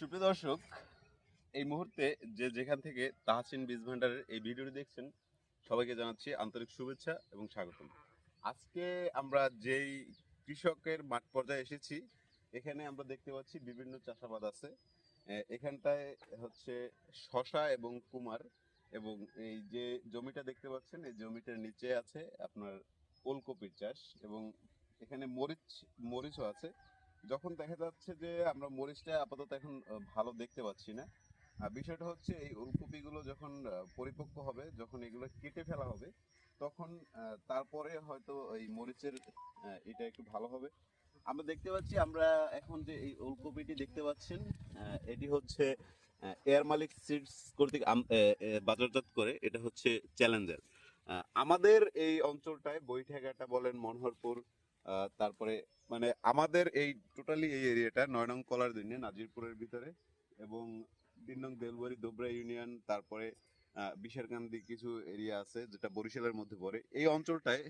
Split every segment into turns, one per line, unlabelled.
সুপ্রিয় দর্শক, এই মুহূর্তে যে যেখান থেকে তাহসিন বীজ ভান্ডারের এই ভিডিওটি দেখছেন, সবাইকে জানাচ্ছি আন্তরিক শুভেচ্ছা এবং স্বাগতম। আজকে আমরা যেই কৃষকের মাঠ পর্যায়ে এসেছি, এখানে আমরা দেখতে পাচ্ছি বিভিন্ন চাষাবাদ আছে। এখানটায় হচ্ছে শশা এবং কুমার এবং এই যে জমিটা দেখতে পাচ্ছেন, এই জমিটার নিচে আছে আপনার ওলকপির চাষ এবং এখানে মরিচ, মরিচও আছে। যখন দেখা যাচ্ছে যে আমরা মরিচটা আপাতত এখন ভালো দেখতে পাচ্ছি না, আর বিষয়টা হচ্ছে এই ওলকপিগুলো যখন পরিপক্ক হবে, যখন এগুলো কেটে ফেলা হবে, তখন তারপরে হয়তো এই মরিচের এটা একটু ভালো হবে। আমরা দেখতে পাচ্ছি, আমরা এখন যে এই ওলকপিটি দেখতে পাচ্ছেন এটি হচ্ছে এয়ার মালিক সিডস কর্তৃক বাজারজাত করে, এটা হচ্ছে চ্যালেঞ্জার। আমাদের এই অঞ্চলটায় বৈঠাঘাটা বলেন মনোহরপুর তারপরে মানে আমাদের এই টোটালি এই এরিয়াটা নয় নং কলার দিনে, নাজিরপুরের ভিতরে এবং তিন নং দেলবাড়ি দোবরা ইউনিয়ন, তারপরে বিশারকান্দি কিছু এরিয়া আছে যেটা বরিশালের মধ্যে পড়ে। এই অঞ্চলটায়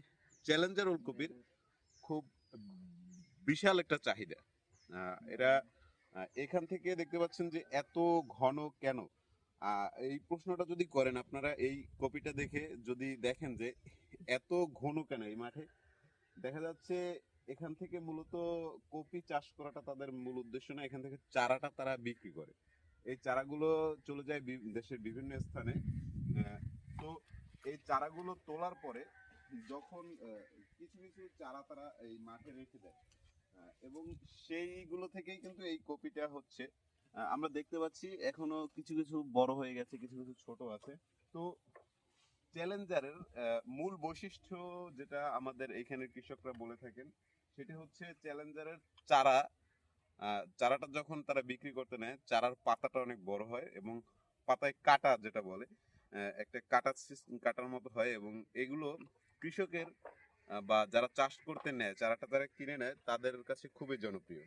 চ্যালেঞ্জার ওলকপির খুব বিশাল একটা চাহিদা। এরা এখান থেকে দেখতে পাচ্ছেন যে এত ঘন কেন? এই প্রশ্নটা যদি করেন আপনারা, এই কপিটা দেখে যদি দেখেন যে এত ঘন কেন এই মাঠে? দেখা যাচ্ছে এখান থেকে মূলত কপি চাষ করাটা তাদের মূল উদ্দেশ্য না, এখান থেকে চারাটা তারা বিক্রি করে। এই চারাগুলো চলে যায় দেশের বিভিন্ন স্থানে। তো এই চারাগুলো তোলার পরে যখন কিছু কিছু চারা তারা এই মাঠে রেখে দেয়। এবং সেইগুলো থেকেই কিন্তু এই কপিটা হচ্ছে। আমরা দেখতে পাচ্ছি এখনও কিছু কিছু বড় হয়ে গেছে, কিছু কিছু ছোট আছে। তো চ্যালেঞ্জারের মূল বৈশিষ্ট্য যেটা আমাদের এখানের কৃষকরা বলে থাকেন, সেটি হচ্ছে চ্যালেঞ্জারের চারা চারাটা যখন তারা বিক্রি করতে নেয়, চারার পাতাটা অনেক বড় হয় এবং পাতায় কাটা যেটা বলে একটা কাটা কাটার মতো হয় এবং এগুলো কৃষকের বা যারা চাষ করতে নেয়, চারাটা তারা কিনে নেয়, তাদের কাছে খুবই জনপ্রিয়।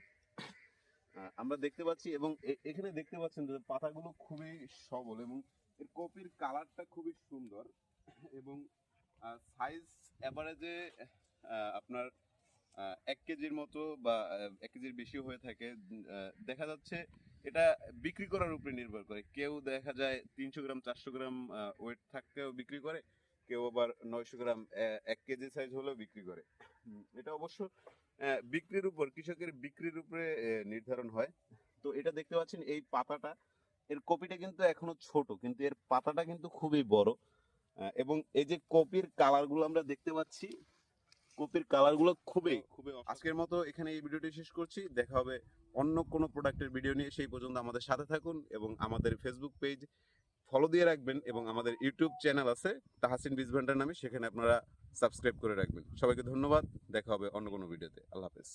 আমরা দেখতে পাচ্ছি এবং এখানে দেখতে পাচ্ছেন যে পাতাগুলো খুবই সবল এবং এর কপির কালারটা খুবই সুন্দর। এবং সাইজ অ্যাভারেজে আপনার এক কেজির মতো বা এক কেজির বেশি হয়ে থাকে। দেখা যাচ্ছে এটা বিক্রি করার উপরে নির্ভর করে। কেউ দেখা যায় তিনশো গ্রাম, চারশো গ্রাম ওয়েট থাকতেও বিক্রি করে, কেউ আবার নয়শো গ্রাম এক কেজি সাইজ হলেও বিক্রি করে। এটা অবশ্য বিক্রির উপর, কৃষকের বিক্রির উপরে নির্ধারণ হয়। তো এটা দেখতে পাচ্ছেন এই পাতাটা, এর কপিটা কিন্তু এখনও ছোট, কিন্তু এর পাতাটা কিন্তু খুবই বড়। এবং এই যে কপির কালারগুলো আমরা দেখতে পাচ্ছি কপির কালারগুলো খুবই খুবই আজকের মতো এখানে এই ভিডিওটি শেষ করছি। দেখা হবে অন্য কোনো প্রোডাক্টের ভিডিও নিয়ে। সেই পর্যন্ত আমাদের সাথে থাকুন এবং আমাদের ফেসবুক পেজ ফলো দিয়ে রাখবেন এবং আমাদের ইউটিউব চ্যানেল আছে তাহাসিন বিজ ভান্ডার নামে। সেখানে আপনারা সাবস্ক্রাইব করে রাখবেন। সবাইকে ধন্যবাদ। দেখা হবে অন্য কোনো ভিডিওতে আল্লাহ হাফেজ।